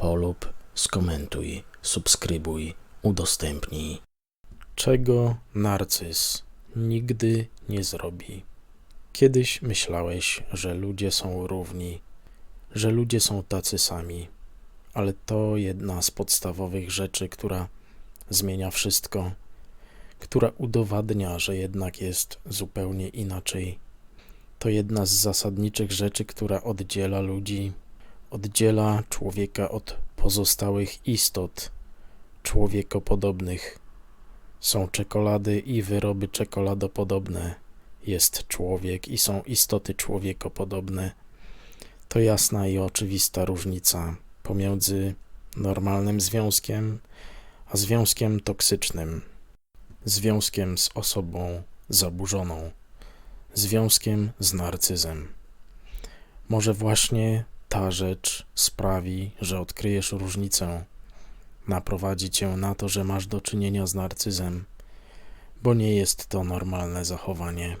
polub, skomentuj, subskrybuj, udostępnij. Czego narcyz nigdy nie zrobi? Kiedyś myślałeś, że ludzie są równi, że ludzie są tacy sami, ale to jedna z podstawowych rzeczy, która zmienia wszystko, która udowadnia, że jednak jest zupełnie inaczej. To jedna z zasadniczych rzeczy, która oddziela ludzi, oddziela człowieka od pozostałych istot człowiekopodobnych. Są czekolady i wyroby czekoladopodobne. Jest człowiek i są istoty człowiekopodobne. To jasna i oczywista różnica pomiędzy normalnym związkiem a związkiem toksycznym, związkiem z osobą zaburzoną, związkiem z narcyzem. Może właśnie ta rzecz sprawi, że odkryjesz różnicę, naprowadzi cię na to, że masz do czynienia z narcyzem, bo nie jest to normalne zachowanie.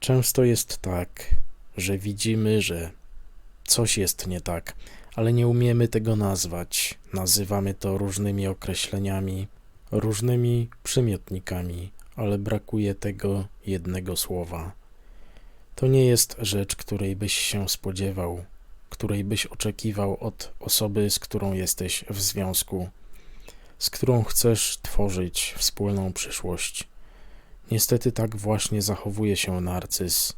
Często jest tak, że widzimy, że coś jest nie tak, ale nie umiemy tego nazwać. Nazywamy to różnymi określeniami, różnymi przymiotnikami, ale brakuje tego jednego słowa. To nie jest rzecz, której byś się spodziewał, której byś oczekiwał od osoby, z którą jesteś w związku, z którą chcesz tworzyć wspólną przyszłość. Niestety tak właśnie zachowuje się narcyz.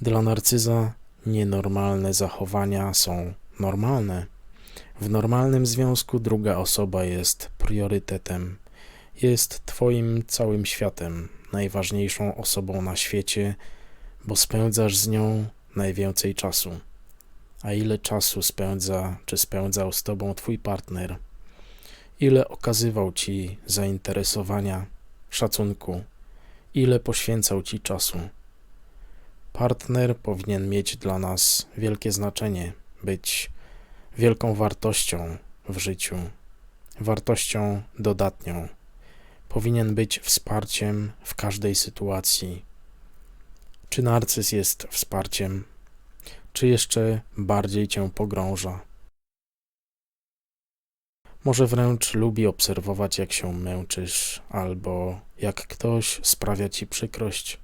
Dla narcyza nienormalne zachowania są normalne. W normalnym związku druga osoba jest priorytetem, jest Twoim całym światem, najważniejszą osobą na świecie, bo spędzasz z nią najwięcej czasu. A ile czasu spędza, czy spędzał z Tobą Twój partner? Ile okazywał Ci zainteresowania, szacunku? Ile poświęcał Ci czasu? Partner powinien mieć dla nas wielkie znaczenie, być wielką wartością w życiu, wartością dodatnią. Powinien być wsparciem w każdej sytuacji. Czy narcyz jest wsparciem, czy jeszcze bardziej cię pogrąża? Może wręcz lubi obserwować, jak się męczysz, albo jak ktoś sprawia ci przykrość.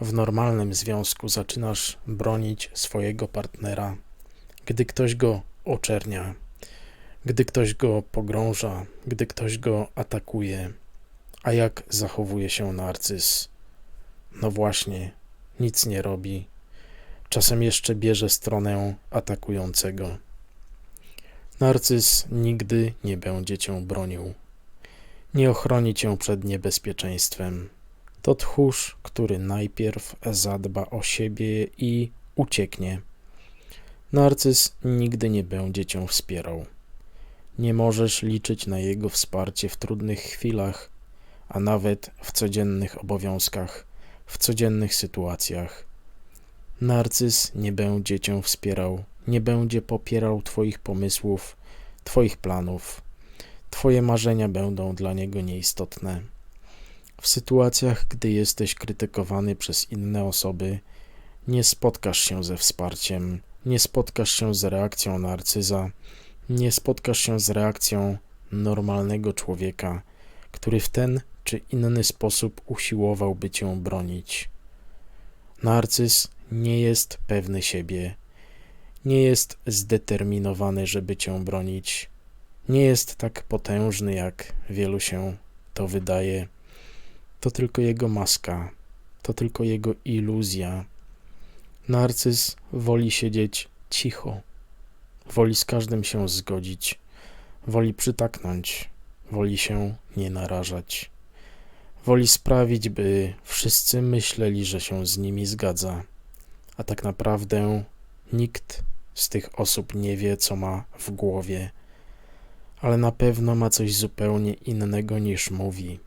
W normalnym związku zaczynasz bronić swojego partnera, gdy ktoś go oczernia, gdy ktoś go pogrąża, gdy ktoś go atakuje. A jak zachowuje się narcyz? No właśnie, nic nie robi. Czasem jeszcze bierze stronę atakującego. Narcyz nigdy nie będzie cię bronił. Nie ochroni cię przed niebezpieczeństwem. To tchórz, który najpierw zadba o siebie i ucieknie. Narcyz nigdy nie będzie cię wspierał. Nie możesz liczyć na jego wsparcie w trudnych chwilach, a nawet w codziennych obowiązkach, w codziennych sytuacjach. Narcyz nie będzie cię wspierał, nie będzie popierał Twoich pomysłów, Twoich planów. Twoje marzenia będą dla niego nieistotne. W sytuacjach, gdy jesteś krytykowany przez inne osoby, nie spotkasz się ze wsparciem, nie spotkasz się z reakcją narcyza, nie spotkasz się z reakcją normalnego człowieka, który w ten czy inny sposób usiłowałby cię bronić. Narcyz nie jest pewny siebie, nie jest zdeterminowany, żeby cię bronić, nie jest tak potężny, jak wielu się to wydaje. To tylko jego maska, to tylko jego iluzja. Narcyz woli siedzieć cicho, woli z każdym się zgodzić, woli przytaknąć, woli się nie narażać. Woli sprawić, by wszyscy myśleli, że się z nimi zgadza, a tak naprawdę nikt z tych osób nie wie, co ma w głowie, ale na pewno ma coś zupełnie innego niż mówi.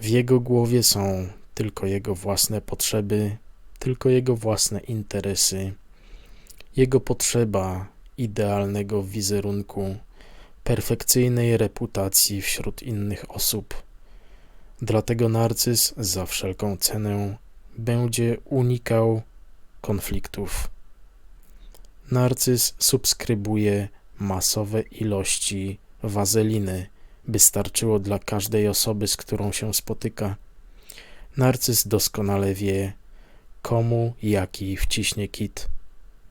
W jego głowie są tylko jego własne potrzeby, tylko jego własne interesy, jego potrzeba idealnego wizerunku, perfekcyjnej reputacji wśród innych osób. Dlatego narcyz za wszelką cenę będzie unikał konfliktów. Narcyz subskrybuje masowe ilości wazeliny, by starczyło dla każdej osoby, z którą się spotyka. Narcyz doskonale wie, komu jaki wciśnie kit,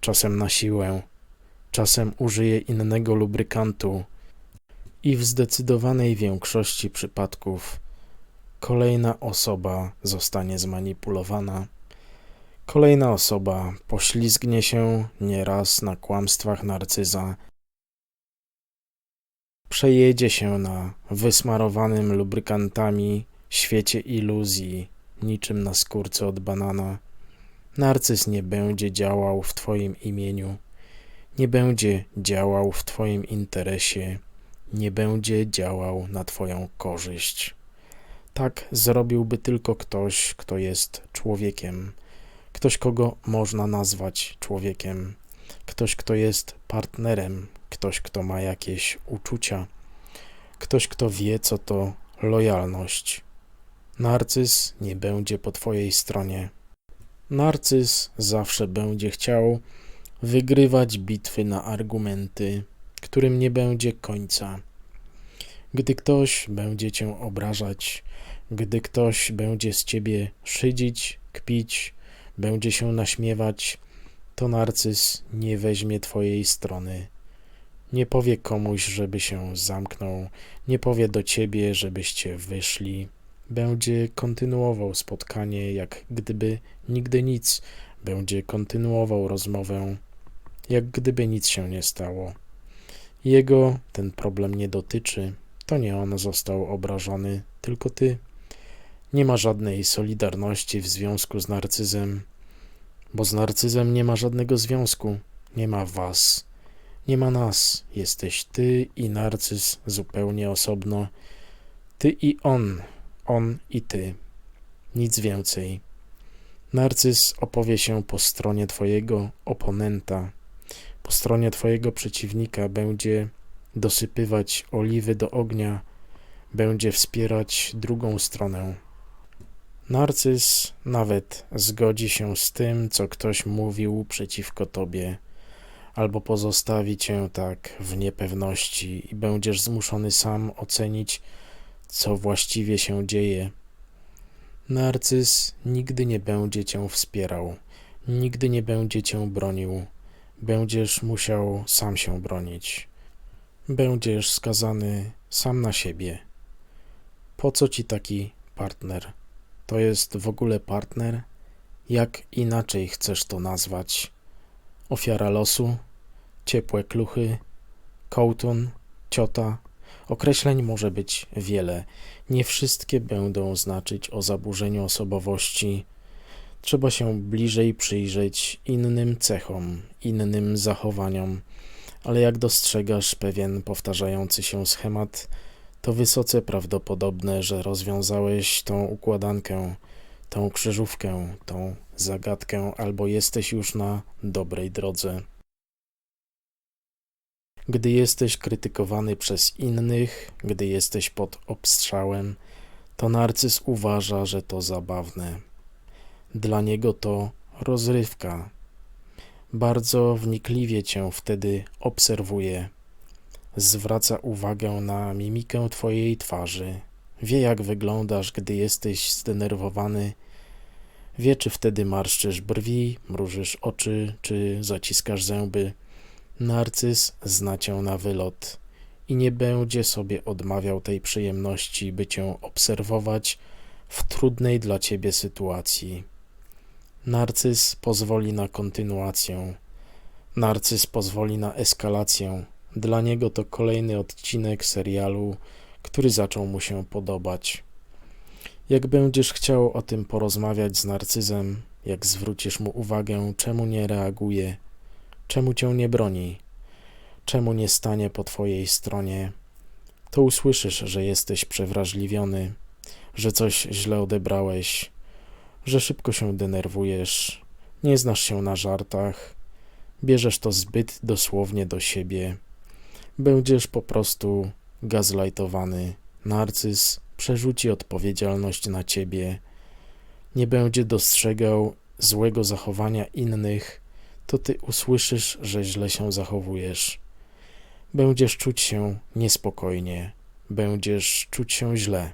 czasem na siłę, czasem użyje innego lubrykantu i w zdecydowanej większości przypadków kolejna osoba zostanie zmanipulowana. Kolejna osoba poślizgnie się nieraz na kłamstwach narcyza, przejedzie się na wysmarowanym lubrykantami świecie iluzji, niczym na skórce od banana. Narcyz nie będzie działał w Twoim imieniu, nie będzie działał w Twoim interesie, nie będzie działał na Twoją korzyść. Tak zrobiłby tylko ktoś, kto jest człowiekiem, ktoś, kogo można nazwać człowiekiem, ktoś, kto jest partnerem, ktoś, kto ma jakieś uczucia, ktoś, kto wie, co to lojalność. Narcyz nie będzie po Twojej stronie. Narcyz zawsze będzie chciał wygrywać bitwy na argumenty, którym nie będzie końca. Gdy ktoś będzie cię obrażać, gdy ktoś będzie z ciebie szydzić, kpić, będzie się naśmiewać, to narcyz nie weźmie twojej strony. Nie powie komuś, żeby się zamknął, nie powie do ciebie, żebyście wyszli. Będzie kontynuował spotkanie, jak gdyby nigdy nic, będzie kontynuował rozmowę, jak gdyby nic się nie stało. Jego ten problem nie dotyczy, to nie on został obrażony, tylko ty. Nie ma żadnej solidarności w związku z narcyzem, bo z narcyzem nie ma żadnego związku, nie ma was, nie ma nas. Jesteś ty i narcyz zupełnie osobno, ty i on, on i ty. Nic więcej. Narcyz opowie się po stronie twojego oponenta, po stronie twojego przeciwnika będzie dosypywać oliwy do ognia, będzie wspierać drugą stronę. Narcyz nawet zgodzi się z tym, co ktoś mówił przeciwko tobie, albo pozostawi cię tak w niepewności i będziesz zmuszony sam ocenić, co właściwie się dzieje. Narcyz nigdy nie będzie cię wspierał, nigdy nie będzie cię bronił. Będziesz musiał sam się bronić. Będziesz skazany sam na siebie. Po co ci taki partner? To jest w ogóle partner? Jak inaczej chcesz to nazwać? Ofiara losu? Ciepłe kluchy? Kołtun? Ciota? Określeń może być wiele. Nie wszystkie będą znaczyć o zaburzeniu osobowości. Trzeba się bliżej przyjrzeć innym cechom, innym zachowaniom, ale jak dostrzegasz pewien powtarzający się schemat, to wysoce prawdopodobne, że rozwiązałeś tą układankę, tą krzyżówkę, tą zagadkę, albo jesteś już na dobrej drodze. Gdy jesteś krytykowany przez innych, gdy jesteś pod obstrzałem, to narcyz uważa, że to zabawne. Dla niego to rozrywka. Bardzo wnikliwie cię wtedy obserwuje zwraca uwagę na mimikę Twojej twarzy. Wie, jak wyglądasz, gdy jesteś zdenerwowany. Wie, czy wtedy marszczysz brwi, mrużysz oczy, czy zaciskasz zęby. Narcyz zna cię na wylot i nie będzie sobie odmawiał tej przyjemności, by cię obserwować w trudnej dla ciebie sytuacji. Narcyz pozwoli na kontynuację. Narcyz pozwoli na eskalację. Dla niego to kolejny odcinek serialu, który zaczął mu się podobać. Jak będziesz chciał o tym porozmawiać z narcyzem, jak zwrócisz mu uwagę, czemu nie reaguje, Czemu cię nie broni? Czemu nie stanie po twojej stronie? To usłyszysz, że jesteś przewrażliwiony, że coś źle odebrałeś, że szybko się denerwujesz, nie znasz się na żartach, bierzesz to zbyt dosłownie do siebie. Będziesz po prostu gazlightowany. Narcyz przerzuci odpowiedzialność na ciebie, nie będzie dostrzegał złego zachowania innych, to ty usłyszysz, że źle się zachowujesz. Będziesz czuć się niespokojnie, będziesz czuć się źle,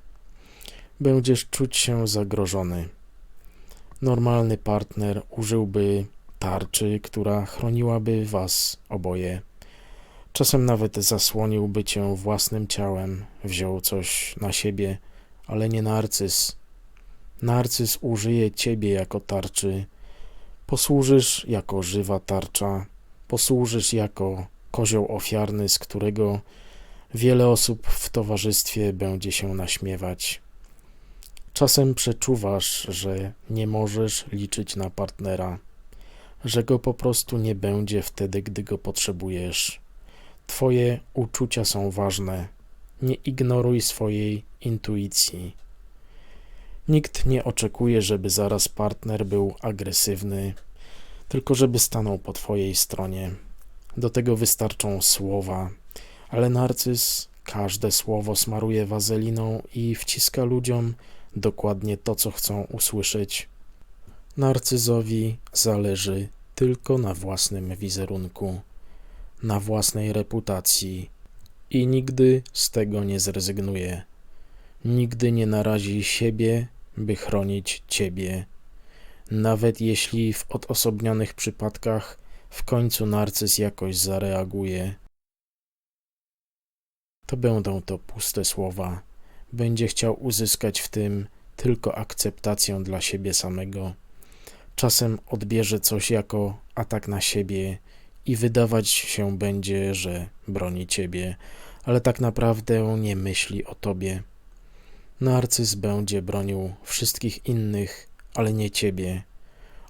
będziesz czuć się zagrożony. Normalny partner użyłby tarczy, która chroniłaby was oboje. Czasem nawet zasłoniłby cię własnym ciałem, wziął coś na siebie, ale nie narcyz. Narcyz użyje ciebie jako tarczy. Posłużysz jako żywa tarcza, posłużysz jako kozioł ofiarny, z którego wiele osób w towarzystwie będzie się naśmiewać. Czasem przeczuwasz, że nie możesz liczyć na partnera, że go po prostu nie będzie wtedy, gdy go potrzebujesz. Twoje uczucia są ważne. Nie ignoruj swojej intuicji. Nikt nie oczekuje, żeby zaraz partner był agresywny, tylko żeby stanął po Twojej stronie. Do tego wystarczą słowa, ale narcyz każde słowo smaruje wazeliną i wciska ludziom dokładnie to, co chcą usłyszeć. Narcyzowi zależy tylko na własnym wizerunku, na własnej reputacji i nigdy z tego nie zrezygnuje. Nigdy nie narazi siebie, by chronić ciebie. Nawet jeśli w odosobnionych przypadkach w końcu narcyz jakoś zareaguje, to będą to puste słowa. Będzie chciał uzyskać w tym tylko akceptację dla siebie samego. Czasem odbierze coś jako atak na siebie i wydawać się będzie, że broni ciebie, ale tak naprawdę nie myśli o tobie. Narcyz będzie bronił wszystkich innych, ale nie ciebie.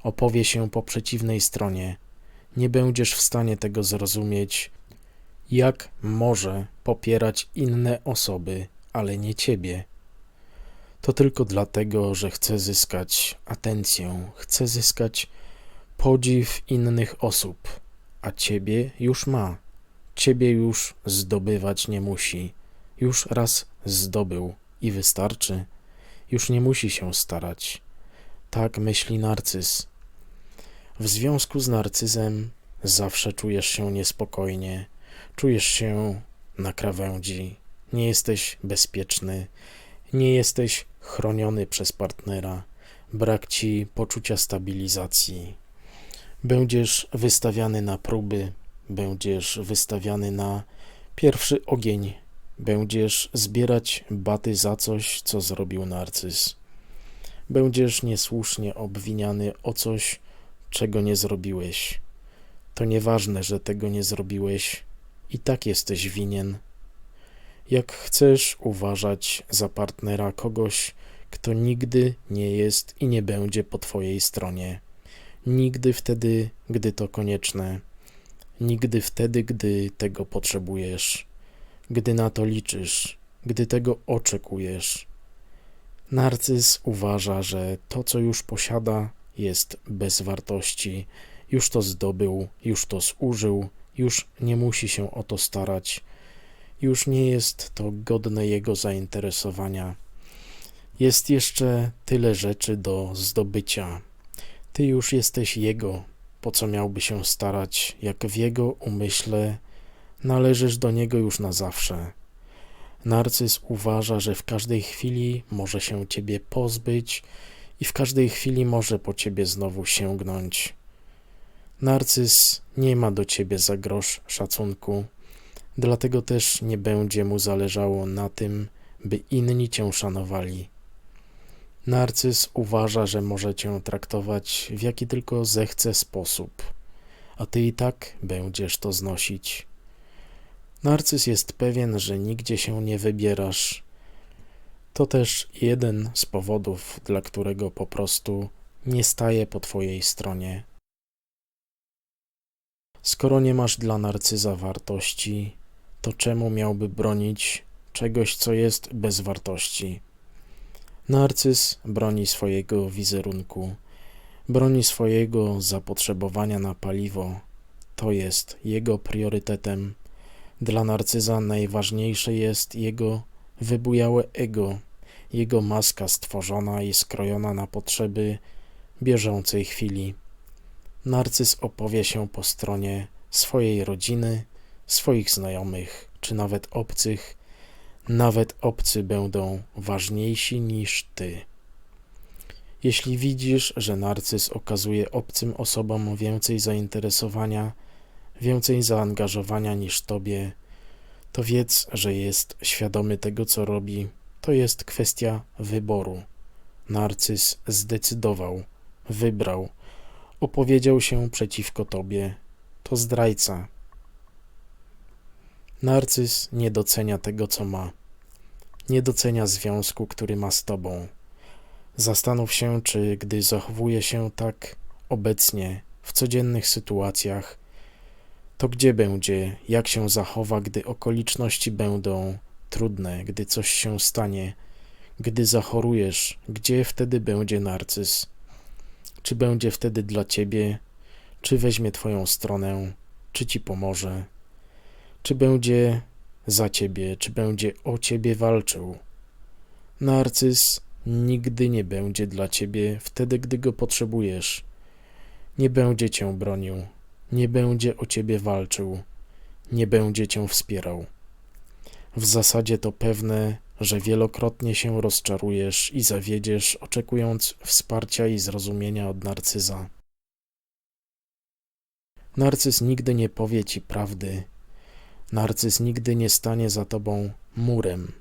Opowie się po przeciwnej stronie. Nie będziesz w stanie tego zrozumieć, jak może popierać inne osoby, ale nie ciebie. To tylko dlatego, że chce zyskać atencję, chce zyskać podziw innych osób, a ciebie już ma. Ciebie już zdobywać nie musi. Już raz zdobył i wystarczy. Już nie musi się starać. Tak myśli narcyz. W związku z narcyzem zawsze czujesz się niespokojnie, czujesz się na krawędzi, nie jesteś bezpieczny, nie jesteś chroniony przez partnera, brak ci poczucia stabilizacji. Będziesz wystawiany na próby, będziesz wystawiany na pierwszy ogień, będziesz zbierać baty za coś, co zrobił narcyz. Będziesz niesłusznie obwiniany o coś, czego nie zrobiłeś. To nieważne, że tego nie zrobiłeś, i tak jesteś winien. Jak chcesz uważać za partnera kogoś, kto nigdy nie jest i nie będzie po Twojej stronie. Nigdy wtedy, gdy to konieczne. Nigdy wtedy, gdy tego potrzebujesz. Gdy na to liczysz. Gdy tego oczekujesz. Narcyz uważa, że to, co już posiada, jest bez wartości. Już to zdobył, już to zużył, już nie musi się o to starać. Już nie jest to godne jego zainteresowania. Jest jeszcze tyle rzeczy do zdobycia. Ty już jesteś jego, po co miałby się starać, jak w jego umyśle należysz do niego już na zawsze. Narcyz uważa, że w każdej chwili może się ciebie pozbyć i w każdej chwili może po ciebie znowu sięgnąć. Narcyz nie ma do ciebie za grosz szacunku, dlatego też nie będzie mu zależało na tym, by inni cię szanowali. Narcyz uważa, że może cię traktować w jaki tylko zechce sposób, a ty i tak będziesz to znosić. Narcyz jest pewien, że nigdzie się nie wybierasz. To też jeden z powodów, dla którego po prostu nie staje po twojej stronie. Skoro nie masz dla narcyza wartości, to czemu miałby bronić czegoś, co jest bez wartości? Narcyz broni swojego wizerunku, broni swojego zapotrzebowania na paliwo. To jest jego priorytetem. Dla narcyza najważniejsze jest jego wybujałe ego, jego maska stworzona i skrojona na potrzeby bieżącej chwili. Narcyz opowie się po stronie swojej rodziny, swoich znajomych, czy nawet obcych. Nawet obcy będą ważniejsi niż ty. Jeśli widzisz, że narcyz okazuje obcym osobom więcej zainteresowania, więcej zaangażowania niż tobie, to wiedz, że jest świadomy tego, co robi. To jest kwestia wyboru. Narcyz zdecydował, wybrał, opowiedział się przeciwko tobie. To zdrajca. Narcyz nie docenia tego, co ma. Nie docenia związku, który ma z tobą. Zastanów się, czy gdy zachowuje się tak obecnie, w codziennych sytuacjach, to gdzie będzie, jak się zachowa, gdy okoliczności będą trudne, gdy coś się stanie, gdy zachorujesz, gdzie wtedy będzie narcyz? Czy będzie wtedy dla ciebie, czy weźmie twoją stronę, czy ci pomoże, czy będzie za ciebie, czy będzie o ciebie walczył? Narcyz nigdy nie będzie dla ciebie wtedy, gdy go potrzebujesz. Nie będzie cię bronił, nie będzie o ciebie walczył, nie będzie cię wspierał. W zasadzie to pewne, że wielokrotnie się rozczarujesz i zawiedziesz, oczekując wsparcia i zrozumienia od narcyza. Narcyz nigdy nie powie ci prawdy. Narcyz nigdy nie stanie za tobą murem.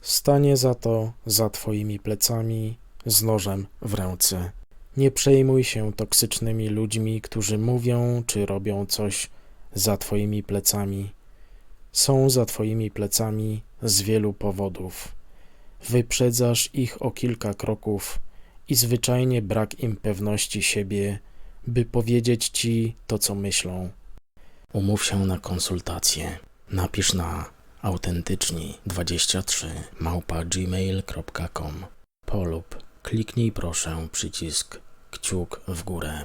Stanie za to za twoimi plecami z nożem w ręce. Nie przejmuj się toksycznymi ludźmi, którzy mówią czy robią coś za twoimi plecami. Są za twoimi plecami z wielu powodów. Wyprzedzasz ich o kilka kroków i zwyczajnie brak im pewności siebie, by powiedzieć ci to, co myślą. Umów się na konsultację. Napisz na autentyczni 23 małpa gmail.com polub kliknij proszę przycisk kciuk w górę.